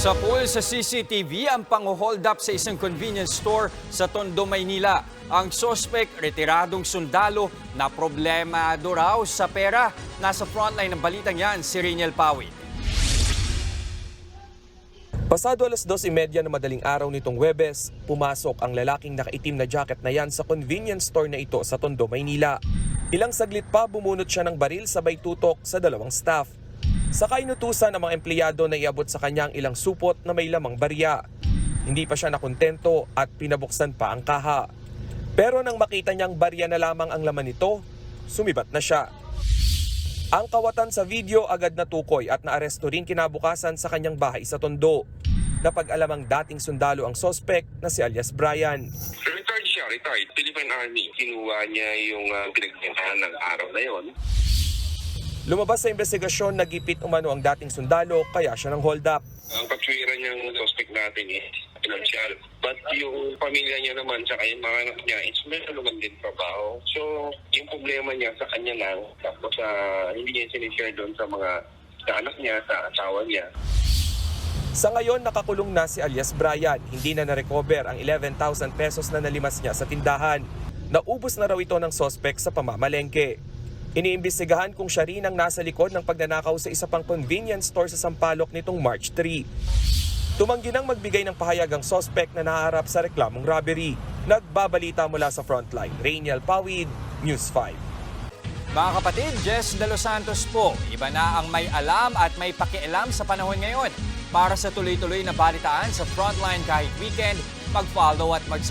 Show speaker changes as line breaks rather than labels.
Sa pool sa CCTV ang pang-hold up sa isang convenience store sa Tondo, Maynila. Ang sospek, retiradong sundalo na problemado raw sa pera. Nasa frontline ng balitang yan, si Riniel Pawit.
Pasado alas 12.30 ng madaling araw nitong Webes, pumasok ang lalaking nakaitim na jacket na yan sa convenience store na ito sa Tondo, Maynila. Ilang saglit pa bumunot siya ng baril sabay tutok sa dalawang staff. Sa kainutusan ng mga empleyado na iabot sa kanyang ilang supot na may lamang barya. Hindi pa siya nakontento at pinabuksan pa ang kaha. Pero nang makita niyang barya na lamang ang laman nito, sumibat na siya. Ang kawatan sa video agad natukoy at naaresto rin kinabukasan sa kanyang bahay sa Tondo. Napag-alamang dating sundalo ang sospek na si alias Brian.
Retired siya, retired. Philippine Army. Kinuha niya yung uh, ng araw na yon.
Lumabas sa investigasyon na gipit umano ang dating sundalo kaya siya ng hold up.
Ang kapswiran niyang suspect natin is financial. But yung pamilya niya naman, tsaka yung mga anak niya, is meron naman din trabaho. So, yung problema niya sa kanya lang, tapos uh, hindi niya sinishare doon sa mga sa anak niya, sa asawa niya.
Sa ngayon nakakulong na si alias Brian. Hindi na na-recover ang 11,000 pesos na nalimas niya sa tindahan. Naubos na raw ito ng sospek sa pamamalengke. Iniimbestigahan kung siya rin ang nasa likod ng pagnanakaw sa isa pang convenience store sa Sampaloc nitong March 3. Tumanggi nang magbigay ng pahayag ang sospek na naharap sa reklamong robbery. Nagbabalita mula sa frontline, Rainiel Pawid, News 5.
Mga kapatid, Jess De Los Santos po. Iba na ang may alam at may pakialam sa panahon ngayon. Para sa tuloy-tuloy na balitaan sa Frontline kahit weekend, mag-follow at mag